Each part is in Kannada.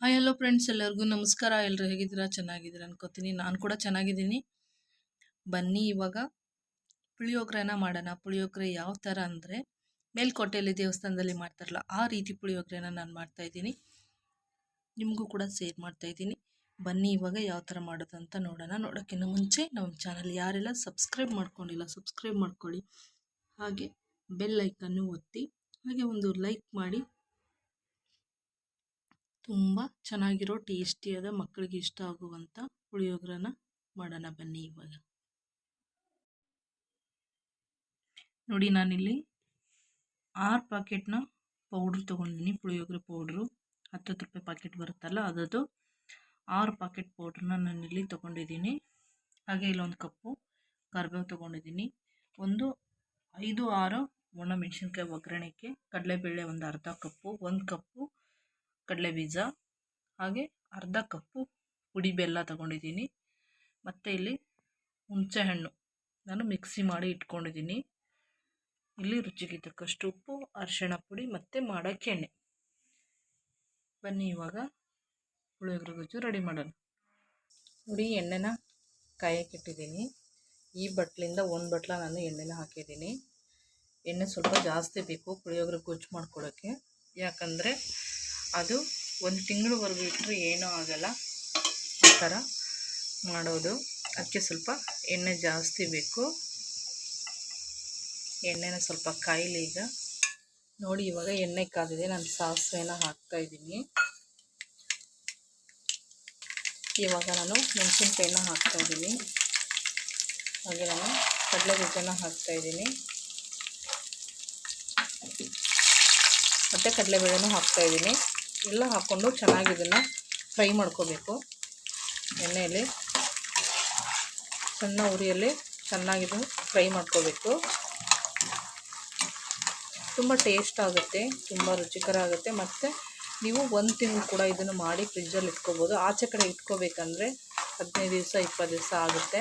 ಹಾಯ್ ಹಲೋ ಫ್ರೆಂಡ್ಸ್ ಎಲ್ಲರಿಗೂ ನಮಸ್ಕಾರ. ಎಲ್ಲರೂ ಹೇಗಿದ್ದೀರಾ? ಚೆನ್ನಾಗಿದ್ದೀರಾ ಅನ್ಕೋತೀನಿ. ನಾನು ಕೂಡ ಚೆನ್ನಾಗಿದ್ದೀನಿ. ಬನ್ನಿ ಇವಾಗ ಪುಳಿಯೋಗರೆನ ಮಾಡೋಣ. ಪುಳಿಯೋಗರೆ ಯಾವ ಥರ ಅಂದರೆ ಮೇಲ್ಕೋಟೆಯಲ್ಲಿ ದೇವಸ್ಥಾನದಲ್ಲಿ ಮಾಡ್ತಾರಲ್ಲ, ಆ ರೀತಿ ಪುಳಿಯೋಗರೆನ ನಾನು ಮಾಡ್ತಾಯಿದ್ದೀನಿ ನಿಮಗೂ ಕೂಡ ಸೇರ್ ಮಾಡ್ತಾಯಿದ್ದೀನಿ ಬನ್ನಿ ಇವಾಗ ಯಾವ ಥರ ಮಾಡೋದು ಅಂತ ನೋಡೋಣ. ನೋಡೋಕ್ಕಿಂತ ಮುಂಚೆ ನಮ್ಮ ಚಾನಲ್ ಯಾರೆಲ್ಲ ಸಬ್ಸ್ಕ್ರೈಬ್ ಮಾಡ್ಕೊಂಡಿಲ್ಲ, ಸಬ್ಸ್ಕ್ರೈಬ್ ಮಾಡ್ಕೊಳ್ಳಿ. ಹಾಗೆ ಬೆಲ್ ಐಕನ್ನು ಒತ್ತಿ, ಹಾಗೆ ಒಂದು ಲೈಕ್ ಮಾಡಿ ತುಂಬ ಚೆನ್ನಾಗಿರೋ ಟೇಸ್ಟಿಯಾದ ಮಕ್ಕಳಿಗೆ ಇಷ್ಟ ಆಗುವಂಥ ಪುಳಿಯೋಗರೆನ ಮಾಡೋಣ ಬನ್ನಿ ಇವಾಗ. ನೋಡಿ ನಾನಿಲ್ಲಿ ಆರು ಪ್ಯಾಕೆಟ್ನ ಪೌಡ್ರ್ ತೊಗೊಂಡಿದ್ದೀನಿ, ಪುಳಿಯೋಗರೆ ಪೌಡ್ರು ಹತ್ತು ರೂಪಾಯಿ ಪ್ಯಾಕೆಟ್ ಬರುತ್ತಲ್ಲ, ಅದದು ಆರು ಪ್ಯಾಕೆಟ್ ಪೌಡ್ರನ್ನ ನಾನಿಲ್ಲಿ ತೊಗೊಂಡಿದ್ದೀನಿ. ಹಾಗೆ ಇಲ್ಲೊಂದು ಕಪ್ಪು ಕರ್ಬೇವು ತೊಗೊಂಡಿದ್ದೀನಿ. ಒಂದು ಐದು ಆರು ಒಣ ಮೆಣಸಿನ್ಕಾಯಿ ಒಗ್ಗರಣೆಗೆ ಕಡಲೆಬೇಳೆ ಒಂದು ಅರ್ಧ ಕಪ್ಪು, ಒಂದು ಕಪ್ಪು ಕಡಲೆ ಬೀಜ, ಹಾಗೆ ಅರ್ಧ ಕಪ್ಪು ಪುಡಿ ಬೆಲ್ಲ ತಗೊಂಡಿದ್ದೀನಿ. ಮತ್ತು ಇಲ್ಲಿ ಹುಣಸೆಹಣ್ಣು ನಾನು ಮಿಕ್ಸಿ ಮಾಡಿ ಇಟ್ಕೊಂಡಿದ್ದೀನಿ. ಇಲ್ಲಿ ರುಚಿಗೆ ತಕ್ಕಷ್ಟು ಉಪ್ಪು, ಅರಿಶಿಣ ಪುಡಿ ಮತ್ತು ಮಾಡೋಕ್ಕೆ ಎಣ್ಣೆ. ಬನ್ನಿ ಇವಾಗ ಪುಳಿಯೋಗರೆ ಗೊಜ್ಜು ರೆಡಿ ಮಾಡೋಣ. ಪುಡಿ ಎಣ್ಣೆನ ಕಾಯಕ್ಕಿಟ್ಟಿದ್ದೀನಿ ಈ ಬಟ್ಲಿಂದ ಒಂದು ಬಟ್ಲ ನಾನು ಎಣ್ಣೆನ ಹಾಕಿದ್ದೀನಿ. ಎಣ್ಣೆ ಸ್ವಲ್ಪ ಜಾಸ್ತಿ ಬೇಕು ಪುಳಿಯೋಗರೆ ಗೊಜ್ಜು ಮಾಡ್ಕೊಳ್ಳೋಕ್ಕೆ ಯಾಕಂದರೆ ಅದು ಒಂದು ತಿಂಗಳವರೆಗೂ ಇಟ್ಟರೆ ಏನೂ ಆಗಲ್ಲ. ಆ ಥರ ಮಾಡೋದು. ಅದಕ್ಕೆ ಸ್ವಲ್ಪ ಎಣ್ಣೆ ಜಾಸ್ತಿ ಬೇಕು. ಎಣ್ಣೆನ ಸ್ವಲ್ಪ ಕಾಯಿಲೆ ಈಗ. ನೋಡಿ, ಇವಾಗ ಎಣ್ಣೆ ಕಾದಿದೆ. ನಾನು ಸಾಸಿವೆನ ಹಾಕ್ತಾಯಿದ್ದೀನಿ ಇವಾಗ ನಾನು ಮೆಣಸಿನ್ಕಾಯಿನ ಹಾಕ್ತಾಯಿದ್ದೀನಿ ಹಾಗೆ ನಾನು ಕಡಲೆ ಬೀಜನ ಹಾಕ್ತಾಯಿದ್ದೀನಿ ಮತ್ತು ಕಡಲೆಬೇಳೆನೂ ಹಾಕ್ತಾಯಿದ್ದೀನಿ ಎಲ್ಲ ಹಾಕ್ಕೊಂಡು ಚೆನ್ನಾಗಿ ಇದನ್ನು ಫ್ರೈ ಮಾಡ್ಕೋಬೇಕು. ಎಣ್ಣೆಯಲ್ಲಿ ಸಣ್ಣ ಉರಿಯಲ್ಲಿ ಚೆನ್ನಾಗಿದು ಫ್ರೈ ಮಾಡ್ಕೋಬೇಕು. ತುಂಬ ಟೇಸ್ಟ್ ಆಗುತ್ತೆ, ತುಂಬ ರುಚಿಕರ ಆಗುತ್ತೆ. ಮತ್ತು ನೀವು ಒಂದು ತಿಂಗಳು ಕೂಡ ಇದನ್ನು ಮಾಡಿ ಫ್ರಿಜ್ಜಲ್ಲಿ ಇಟ್ಕೋಬೋದು. ಆಚೆ ಕಡೆ ಇಟ್ಕೋಬೇಕಂದ್ರೆ ಹದಿನೈದು ದಿವಸ, ಇಪ್ಪತ್ತು ದಿವಸ ಆಗುತ್ತೆ.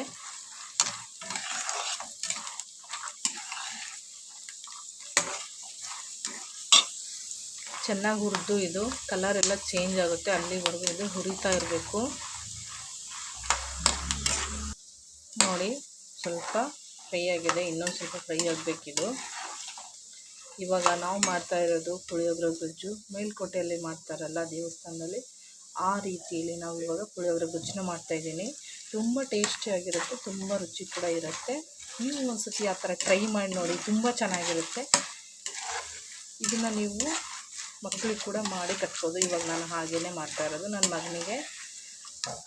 ಚೆನ್ನಾಗಿ ಹುರಿದು ಇದು ಕಲರ್ ಎಲ್ಲ ಚೇಂಜ್ ಆಗುತ್ತೆ. ಅಲ್ಲಿವರೆಗೂ ಇದು ಹುರಿತಾ ಇರಬೇಕು. ನೋಡಿ, ಸ್ವಲ್ಪ ಫ್ರೈ ಆಗಿದೆ. ಇನ್ನೊಂದು ಸ್ವಲ್ಪ ಫ್ರೈ ಆಗಬೇಕಿದು ಇವಾಗ ನಾವು ಮಾಡ್ತಾ ಇರೋದು ಪುಳಿಯೋಗರೆ ಗೊಜ್ಜು. ಮೇಲ್ಕೋಟೆಯಲ್ಲಿ ಮಾಡ್ತಾರಲ್ಲ ದೇವಸ್ಥಾನದಲ್ಲಿ, ಆ ರೀತಿಯಲ್ಲಿ ನಾವು ಇವಾಗ ಪುಳಿಯೋಗರೆ ಗೊಜ್ಜನ್ನ ಮಾಡ್ತಾಯಿದ್ದೀನಿ ತುಂಬ ಟೇಸ್ಟಿಯಾಗಿರುತ್ತೆ ತುಂಬ ರುಚಿ ಕೂಡ ಇರುತ್ತೆ. ನೀವು ಒಂದು ಸತಿ ಆ ಥರ ಟ್ರೈ ಮಾಡಿ ನೋಡಿ, ತುಂಬ ಚೆನ್ನಾಗಿರುತ್ತೆ. ಇದನ್ನು ನೀವು ಮಕ್ಕಳಿಗೆ ಕೂಡ ಮಾಡಿ ಕಟ್ಬೋದು. ಇವಾಗ ನಾನು ಹಾಗೇ ಮಾಡ್ತಾ ಇರೋದು. ನನ್ನ ಮಗನಿಗೆ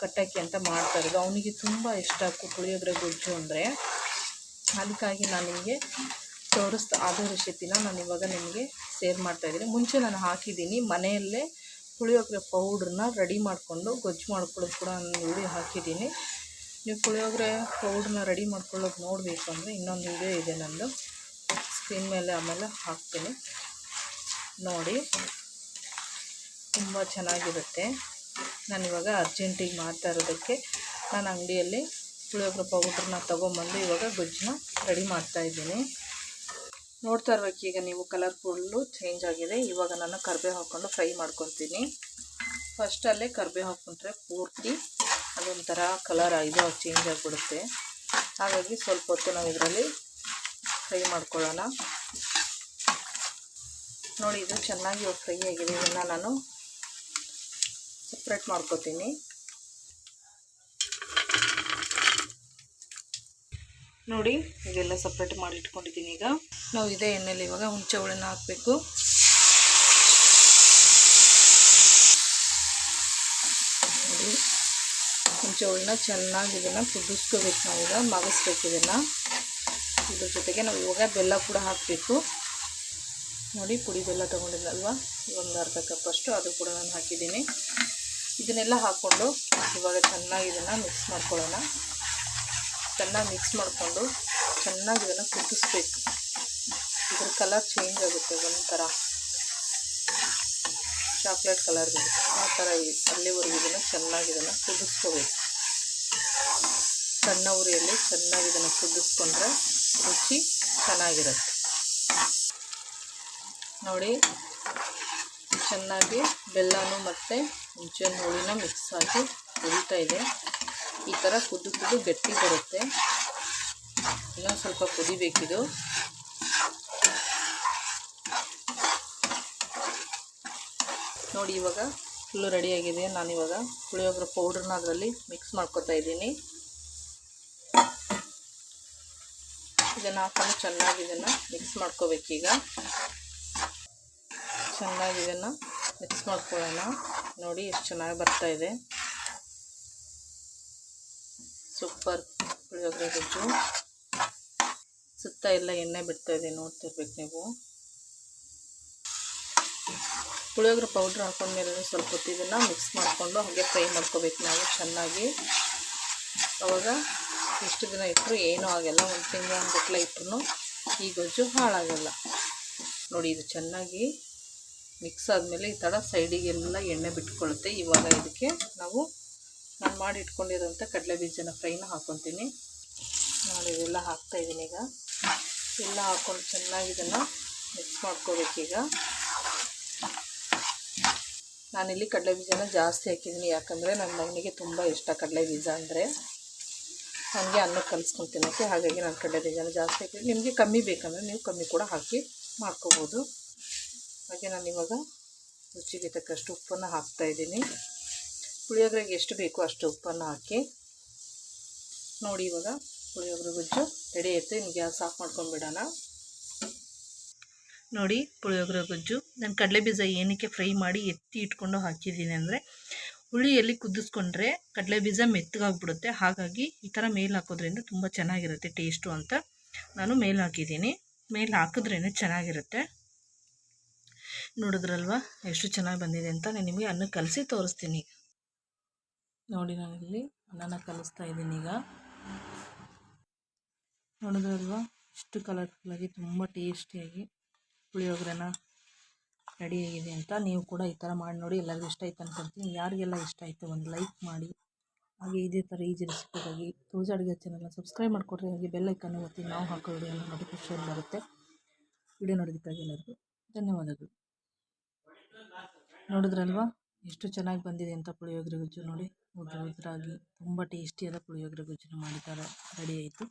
ಕಟ್ಟಕ್ಕೆ ಅಂತ ಮಾಡ್ತಾ ಇರೋದು. ಅವನಿಗೆ ತುಂಬ ಇಷ್ಟ ಪುಳಿಯೋಗರೆ ಗೊಜ್ಜು ಅಂದರೆ. ಅದಕ್ಕಾಗಿ ನಾನು ನಿಮಗೆ ತೋರಿಸ್ತಾ, ಅದೇ ರೆಸಿಪಿನ ನಾನು ಇವಾಗ ನಿಮಗೆ ಸೇರ್ ಮಾಡ್ತಾಯಿದ್ದೀನಿ ಮುಂಚೆ ನಾನು ಹಾಕಿದ್ದೀನಿ. ಮನೆಯಲ್ಲೇ ಪುಳಿಯೋಗರೆ ಪೌಡ್ರನ್ನ ರೆಡಿ ಮಾಡಿಕೊಂಡು ಗೊಜ್ಜು ಮಾಡ್ಕೊಳ್ಳೋದು ಕೂಡ ನಾನು ವಿಡಿಯೋ ಹಾಕಿದ್ದೀನಿ. ನೀವು ಪುಳಿಯೋಗರೆ ಪೌಡ್ರನ್ನ ರೆಡಿ ಮಾಡ್ಕೊಳ್ಳೋದು ನೋಡಬೇಕು ಅಂದರೆ ಇನ್ನೊಂದು ವಿಡಿಯೋ ಇದೆ ನಂದು. ಸ್ಕ್ರೀನ್ ಮೇಲೆ ಆಮೇಲೆ ಹಾಕ್ತೀನಿ. ನೋಡಿ. ತುಂಬ ಚೆನ್ನಾಗಿರುತ್ತೆ. ನಾನಿವಾಗ ಅರ್ಜೆಂಟಿಗೆ ಮಾಡ್ತಾ ಇರೋದಕ್ಕೆ ನಾನು ಅಂಗಡಿಯಲ್ಲಿ ಪುಳಿಯೋಗರೆ ಪೌಡ್ರನ್ನ ತೊಗೊಂಬಂದು ಇವಾಗ ಗೊಜ್ಜನ್ನ ರೆಡಿ ಮಾಡ್ತಾಯಿದ್ದೀನಿ ನೋಡ್ತಾ ಈಗ ನೀವು ಕಲರ್ ಫುಲ್ಲು ಚೇಂಜ್ ಆಗಿದೆ. ಇವಾಗ ನಾನು ಕರ್ಬೇ ಹಾಕ್ಕೊಂಡು ಫ್ರೈ ಮಾಡ್ಕೊತೀನಿ. ಫಸ್ಟಲ್ಲೇ ಕರ್ಬೇ ಹಾಕ್ಕೊಂಡ್ರೆ ಪೂರ್ತಿ ಅದೊಂಥರ ಕಲರ್ ಇದು ಚೇಂಜ್ ಆಗಿಬಿಡುತ್ತೆ. ಹಾಗಾಗಿ ಸ್ವಲ್ಪ ಹೊತ್ತು ನಾವು ಇದರಲ್ಲಿ ಫ್ರೈ ಮಾಡ್ಕೊಳ್ಳೋಣ. ನೋಡಿ, ಇದು ಚೆನ್ನಾಗಿ ಫ್ರೈ ಆಗಿದೆ. ಇದನ್ನು ನಾನು ಸಪ್ರೇಟ್ ಮಾಡ್ಕೋತೀನಿ. ನೋಡಿ, ಇದೆಲ್ಲ ಸಪ್ರೇಟ್ ಮಾಡಿ ಇಟ್ಕೊಂಡಿದ್ದೀನಿ ಈಗ. ನಾವು ಇದೇ ಎಣ್ಣೆಲಿ ಇವಾಗ ಹುಣಸೆ ಹುಳಿನ ಹಾಕಬೇಕು. ನೋಡಿ, ಹುಣಸೆ ಹುಳಿನ ಚೆನ್ನಾಗಿ ಇದನ್ನು ಕುದಿಸ್ಕೋಬೇಕು ನಾವೀಗ ಮಗಿಸ್ಬೇಕು ಇದನ್ನು. ಇದ್ರ ಜೊತೆಗೆ ನಾವು ಇವಾಗ ಬೆಲ್ಲ ಕೂಡ ಹಾಕಬೇಕು. ನೋಡಿ ಪುಡಿ ಬೆಲ್ಲ ತೊಗೊಂಡಿದ್ದಲ್ವ ಒಂದು ಅರ್ಧ ಕಪ್ಪಷ್ಟು ಅದು ಕೂಡ ನಾನು ಹಾಕಿದ್ದೀನಿ. ಇದನ್ನೆಲ್ಲ ಹಾಕ್ಕೊಂಡು ಇವಾಗ ಚೆನ್ನಾಗಿ ಇದನ್ನು ಮಿಕ್ಸ್ ಮಾಡ್ಕೊಳ್ಳೋಣ. ಚೆನ್ನಾಗಿ ಮಿಕ್ಸ್ ಮಾಡಿಕೊಂಡು ಚೆನ್ನಾಗಿ ಇದನ್ನು ಕುದಿಸ್ಬೇಕು. ಇದ್ರ ಕಲರ್ ಚೇಂಜ್ ಆಗುತ್ತೆ ಒಂಥರ. ಚಾಕ್ಲೇಟ್ ಕಲರ್ ಬರುತ್ತೆ ಆ ಥರ ಅಲ್ಲಿವರೆಗೂ ಇದನ್ನು ಚೆನ್ನಾಗಿ ಇದನ್ನು ಕುದಿಸ್ಕೋಬೇಕು. ಸಣ್ಣ ಉರಿಯಲ್ಲಿ ಚೆನ್ನಾಗಿ ಇದನ್ನು ಕುದಿಸ್ಕೊಂಡ್ರೆ ರುಚಿ ಚೆನ್ನಾಗಿರುತ್ತೆ. ನೋಡಿ. ಚೆನ್ನಾಗಿ ಬೆಲ್ಲನೂ ಮತ್ತು ಗುಜ್ಜನ್ನು ಹುಳಿನ ಮಿಕ್ಸ್ ಆಗಿ ಕುದೀತಾ ಇದೆ. ಈ ಥರ ಕುದ್ದು ಕುದ್ದು ಗಟ್ಟಿ ಬರುತ್ತೆ. ಇನ್ನೊಂದು ಸ್ವಲ್ಪ ಕುದಿಬೇಕಿದು ನೋಡಿ ಇವಾಗ ಫುಲ್ಲು ರೆಡಿಯಾಗಿದೆ ನಾನಿವಾಗ ಪುಳಿಯೋಗರೆ ಪೌಡ್ರನ್ನ ಅದರಲ್ಲಿ ಮಿಕ್ಸ್ ಮಾಡ್ಕೊತಾ ಇದ್ದೀನಿ. ಇದನ್ನು ಹಾಕೊಂಡು ಚೆನ್ನಾಗಿ ಇದನ್ನು ಮಿಕ್ಸ್ ಮಾಡ್ಕೋಬೇಕೀಗ. ಚೆನ್ನಾಗಿ ಇದನ್ನು ಮಿಕ್ಸ್ ಮಾಡ್ಕೊಳ್ಳೋಣ. ನೋಡಿ, ಎಷ್ಟು ಚೆನ್ನಾಗಿ ಬರ್ತಾ ಇದೆ. ಸೂಪರ್ ಪುಳಿಯೋಗರೆ ಗೊಜ್ಜು. ಸುತ್ತ ಎಲ್ಲ ಎಣ್ಣೆ ಬಿಡ್ತಾ ಇದೆ, ನೋಡ್ತಿರ್ಬೇಕು ನೀವು. ಪುಳಿಯೋಗರೆ ಪೌಡ್ರ್ ಹಾಕೊಂಡ್ಮೇಲೆ ಸ್ವಲ್ಪ ಹೊತ್ತು ಇದನ್ನು ಮಿಕ್ಸ್ ಮಾಡಿಕೊಂಡು ಹಾಗೆ ಫ್ರೈ ಮಾಡ್ಕೋಬೇಕು ನಾವು ಚೆನ್ನಾಗಿ. ಅವಾಗ ಇಷ್ಟು ದಿನ ಇಟ್ಟರು ಏನೂ ಆಗಲ್ಲ, ಒಂದು ತಿಂಗಳ ಗಟ್ಟಲೆ ಇಟ್ಟರು ಈ ಗೊಜ್ಜು ಹಾಳಾಗಲ್ಲ. ನೋಡಿ, ಇದು ಚೆನ್ನಾಗಿ ಮಿಕ್ಸ್ ಆದಮೇಲೆ ಈ ಥರ ಸೈಡಿಗೆಲ್ಲ ಎಣ್ಣೆ ಬಿಟ್ಕೊಳ್ಳುತ್ತೆ. ಇವಾಗ ಇದಕ್ಕೆ ನಾವು ನಾನು ಮಾಡಿ ಇಟ್ಕೊಂಡಿರೋಂಥ ಕಡಲೆ ಬೀಜನ ಫ್ರೈನ ಹಾಕ್ಕೊತೀನಿ. ನಾನು ಇದೆಲ್ಲ ಹಾಕ್ತಾಯಿದ್ದೀನಿ ಈಗ. ಎಲ್ಲ ಹಾಕ್ಕೊಂಡು ಚೆನ್ನಾಗಿ ಇದನ್ನು ಮಿಕ್ಸ್ ಮಾಡ್ಕೋಬೇಕೀಗ ನಾನಿಲ್ಲಿ ಕಡಲೆ ಬೀಜನ ಜಾಸ್ತಿ ಹಾಕಿದ್ದೀನಿ. ಯಾಕಂದರೆ ನನ್ನ ಮಗನಿಗೆ ತುಂಬ ಇಷ್ಟ ಕಡಲೆ ಬೀಜ ಅಂದರೆ. ನನಗೆ ಅನ್ನ ಕಲಿಸ್ಕೊಂಡು ಹಾಗಾಗಿ ನಾನು ಕಡಲೆ ಬೀಜನ ಜಾಸ್ತಿ ಹಾಕಿದ್ದೀನಿ. ನಿಮಗೆ ಕಮ್ಮಿ ಬೇಕಂದರೆ ನೀವು ಕಮ್ಮಿ ಕೂಡ ಹಾಕಿ ಮಾಡ್ಕೋಬೋದು. ಹಾಗೆ ನಾನು ಇವಾಗ ರುಚಿಗೆ ತಕ್ಕಷ್ಟು ಉಪ್ಪನ್ನು ಹಾಕ್ತಾಯಿದ್ದೀನಿ ಪುಳಿಯೋಗರೆಗೆ ಎಷ್ಟು ಬೇಕೋ ಅಷ್ಟು ಉಪ್ಪನ್ನು ಹಾಕಿ. ನೋಡಿ ಇವಾಗ ಪುಳಿಯೋಗರೆ ಗೊಜ್ಜು ರೆಡಿ ಆಯಿತು ಇನ್ನು ಗ್ಯಾಸ್ ಆಫ್ ಮಾಡ್ಕೊಂಡ್ಬಿಡೋಣ. ನೋಡಿ ಪುಳಿಯೋಗರೆ ಗೊಜ್ಜು, ನಾನು ಕಡಲೆ ಬೀಜ ಏನಕ್ಕೆ ಫ್ರೈ ಮಾಡಿ ಎತ್ತಿ ಇಟ್ಕೊಂಡು ಹಾಕಿದ್ದೀನಿ ಅಂದರೆ, ಹುಳಿಯಲ್ಲಿ ಕುದಿಸ್ಕೊಂಡ್ರೆ ಕಡಲೆ ಬೀಜ ಮೆತ್ತಗಾಗ್ಬಿಡುತ್ತೆ. ಹಾಗಾಗಿ ಈ ಥರ ಮೇಲೆ ಹಾಕೋದ್ರಿಂದ ತುಂಬ ಚೆನ್ನಾಗಿರುತ್ತೆ ಟೇಸ್ಟು ಅಂತ. ನಾನು ಮೇಲೆ ಹಾಕಿದ್ದೀನಿ. ಮೇಲೆ ಹಾಕಿದ್ರೇ ಚೆನ್ನಾಗಿರುತ್ತೆ. ನೋಡಿದ್ರಲ್ವ? ಎಷ್ಟು ಚೆನ್ನಾಗಿ ಬಂದಿದೆ ಅಂತ ನಾನು ನಿಮಗೆ ಅನ್ನ ಕಲಸಿ ತೋರಿಸ್ತೀನಿ. ನೋಡಿ ನಾನಿಲ್ಲಿ ಅನ್ನನ ಕಲಿಸ್ತಾ ಇದ್ದೀನಿ ಈಗ. ನೋಡಿದ್ರಲ್ವ? ಇಷ್ಟು ಕಲರ್ಫುಲ್ಲಾಗಿ ತುಂಬ ಟೇಸ್ಟಿಯಾಗಿ ಪುಳಿಯೋಗರೆನ ರೆಡಿಯಾಗಿದೆ ಅಂತ ನೀವು ಕೂಡ ಈ ಥರ ಮಾಡಿ ನೋಡಿ. ಎಲ್ಲರಿಗೂ ಇಷ್ಟ ಆಯ್ತು ಅಂದ್ಕೊಳ್ತೀನಿ ಯಾರಿಗೆಲ್ಲ ಇಷ್ಟ ಆಯಿತು ಒಂದು ಲೈಕ್ ಮಾಡಿ. ಹಾಗೆ ಇದೇ ಥರ ಈಜಿ ರೆಸಿಪಿಗಾಗಿ ತೋಜ ಅಡುಗೆ ಚಾನಲ್ನ ಸಬ್ಸ್ಕ್ರೈಬ್ ಮಾಡಿಕೊಡ್ರಿ. ಹಾಗೆ ಬೆಲ್ಲೈಕನ್ನು ಒತ್ತಿ ನಾವು ಹಾಕೋ ವಿಡಿಯೋ ನೋಟಿಫಿಕೇಶನ್ ಬರುತ್ತೆ. ವಿಡಿಯೋ ನೋಡೋದಕ್ಕಾಗಿ ಎಲ್ಲರಿಗೂ ಧನ್ಯವಾದಗಳು. ನೋಡಿದ್ರಲ್ವಾ? ಎಷ್ಟು ಚೆನ್ನಾಗಿ ಬಂದಿದೆ ಅಂತ ಪುಳಿಯೋಗರೆ ಗೊಜ್ಜು ನೋಡಿ. ಉದ್ರ ಉದ್ರಾಗಿ ತುಂಬ ಟೇಸ್ಟಿಯಾದ ಪುಳಿಯೋಗರೆ ಗೊಜ್ಜನ್ನು ಮಾಡಿದ್ದಾರೆ. ರೆಡಿ ಆಯಿತು.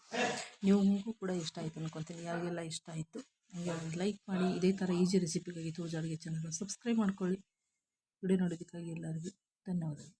ನಿಮಗೂ ಕೂಡ ಇಷ್ಟ ಆಯಿತು ಅನ್ಕೊತೀನಿ. ಯಾರಿಗೆಲ್ಲ ಇಷ್ಟ ಆಯಿತು, ಹಾಗೆ ಲೈಕ್ ಮಾಡಿ. ಇದೇ ಥರ ಈಜಿ ರೆಸಿಪಿಗಾಗಿ ತೋಜಾಡಿಗೆ ಚಾನಲ್ನ ಸಬ್ಸ್ಕ್ರೈಬ್ ಮಾಡ್ಕೊಳ್ಳಿ. ವಿಡಿಯೋ ನೋಡೋದಕ್ಕಾಗಿ ಎಲ್ಲರಿಗೂ ಧನ್ಯವಾದಗಳು.